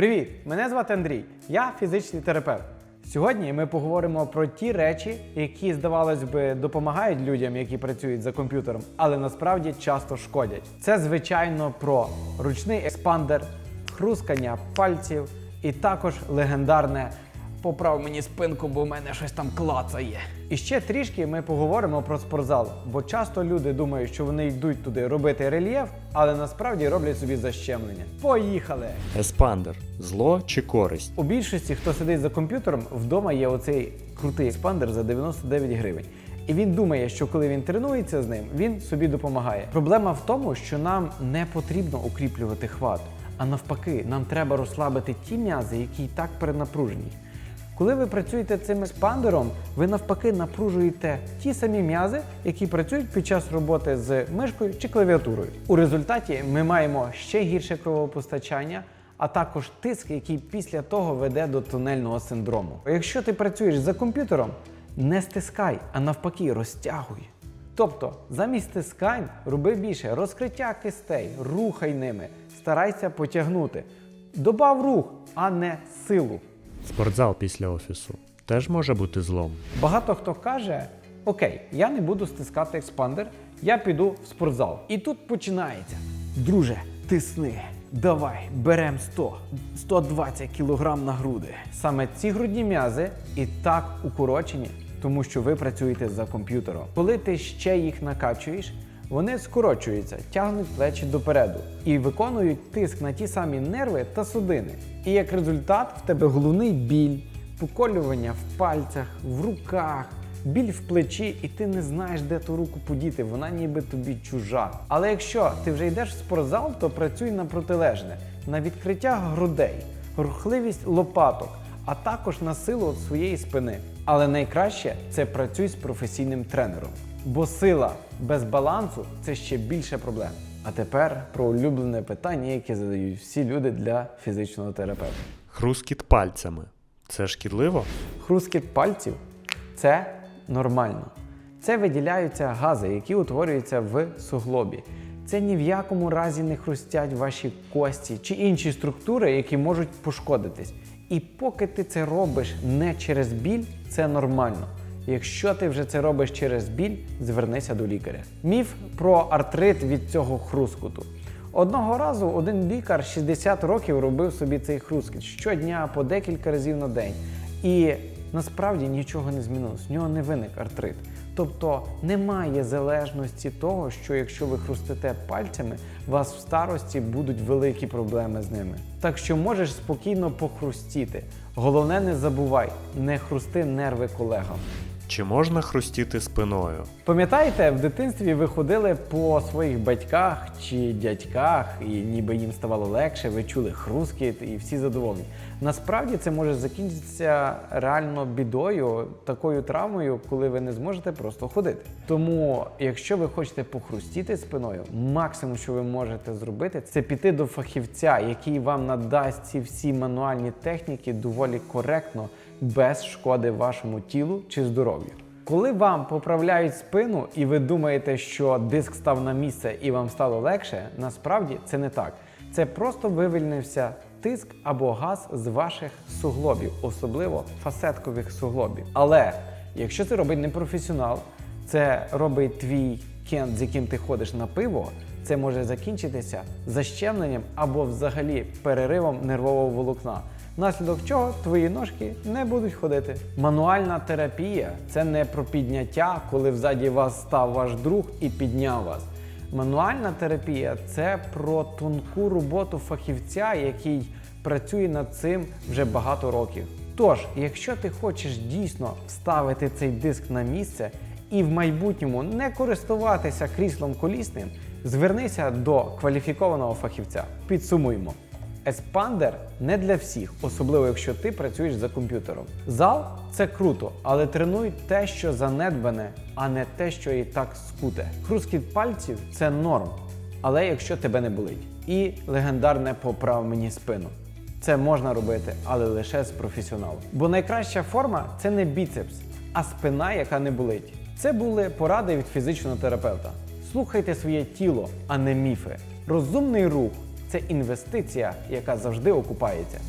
Привіт! Мене звати Андрій. Я фізичний терапевт. Сьогодні ми поговоримо про ті речі, які, здавалось би, допомагають людям, які працюють за комп'ютером, але насправді часто шкодять. Це, звичайно, про ручний експандер, хрускання пальців і також легендарне Поправ мені спинку, бо в мене щось там клацає. І ще трішки ми поговоримо про спортзал, бо часто люди думають, що вони йдуть туди робити рельєф, але насправді роблять собі защемлення. Поїхали! Еспандер зло чи користь? У більшості, хто сидить за комп'ютером, вдома є оцей крутий експандер за 99 гривень. І він думає, що коли він тренується з ним, він собі допомагає. Проблема в тому, що нам не потрібно укріплювати хват, а навпаки, нам треба розслабити ті м'язи, які і так перенапружені. Коли ви працюєте цим експандером, ви навпаки напружуєте ті самі м'язи, які працюють під час роботи з мишкою чи клавіатурою. У результаті ми маємо ще гірше кровопостачання, а також тиск, який після того веде до тунельного синдрому. Якщо ти працюєш за комп'ютером, не стискай, а навпаки, розтягуй. Тобто, замість стискань роби більше розкриття кистей, рухай ними, старайся потягнути. Добав рух, а не силу. Спортзал після офісу теж може бути злом. Багато хто каже: Окей, я не буду стискати експандер, я піду в спортзал. І тут починається. Друже, тисни. Давай, берем 100, 120 кг на груди. Саме ці грудні м'язи і так укорочені, тому що ви працюєте за комп'ютером. Коли ти ще їх накачуєш, вони скорочуються, тягнуть плечі допереду і виконують тиск на ті самі нерви та судини. І як результат в тебе головний біль, поколювання в пальцях, в руках, біль в плечі, і ти не знаєш, де ту руку подіти, вона ніби тобі чужа. Але якщо ти вже йдеш в спортзал, то працюй на протилежне, на відкриття грудей, рухливість лопаток, а також на силу своєї спини. Але найкраще це працюй з професійним тренером. Бо сила без балансу це ще більше проблем. А тепер про улюблене питання, яке задають всі люди для фізичного терапевта. Хрускіт пальцями. Це шкідливо? Хрускіт пальців це нормально. Це виділяються гази, які утворюються в суглобі. Це ні в якому разі не хрустять ваші кості чи інші структури, які можуть пошкодитись. І поки ти це робиш не через біль, це нормально. Якщо ти вже це робиш через біль, звернися до лікаря. Міф про артрит від цього хрускуту. Одного разу один лікар 60 років робив собі цей хрускіт щодня по декілька разів на день. І насправді нічого не змінилось, в нього не виник артрит. Тобто немає залежності того, що якщо ви хрустите пальцями, у вас в старості будуть великі проблеми з ними. Так що можеш спокійно похрустіти. Головне, не забувай, не хрусти нерви колегам. Чи можна хрустіти спиною? Пам'ятаєте, в дитинстві ви ходили по своїх батьках чи дядьках, і ніби їм ставало легше, ви чули хрускіт і всі задоволені. Насправді це може закінчитися реально бідою, такою травмою, коли ви не зможете просто ходити. Тому, якщо ви хочете похрустіти спиною, максимум, що ви можете зробити, це піти до фахівця, який вам надасть ці всі мануальні техніки доволі коректно, без шкоди вашому тілу чи здоров'ю. Коли вам поправляють спину і ви думаєте, що диск став на місце і вам стало легше, насправді це не так. Це просто вивільнився тиск або газ з ваших суглобів, особливо фасеткових суглобів. Але якщо це робить не професіонал, це робить твій кент, з яким ти ходиш на пиво, це може закінчитися защемленням або взагалі переривом нервового волокна. Внаслідок чого твої ножки не будуть ходити. Мануальна терапія це не про підняття, коли взаді вас став ваш друг і підняв вас. Мануальна терапія це про тонку роботу фахівця, який працює над цим вже багато років. Тож, якщо ти хочеш дійсно вставити цей диск на місце і в майбутньому не користуватися кріслом колісним, звернися до кваліфікованого фахівця. Підсумуємо. Еспандер не для всіх, особливо якщо ти працюєш за комп'ютером. Зал це круто, але тренуй те, що занедбане, а не те, що і так скуте. Хрускіт пальців це норм, але якщо тебе не болить. І легендарне поправ мені спину. Це можна робити, але лише з професіоналом. Бо найкраща форма це не біцепс, а спина, яка не болить. Це були поради від фізичного терапевта. Слухайте своє тіло, а не міфи. Розумний рух це інвестиція, яка завжди окупається.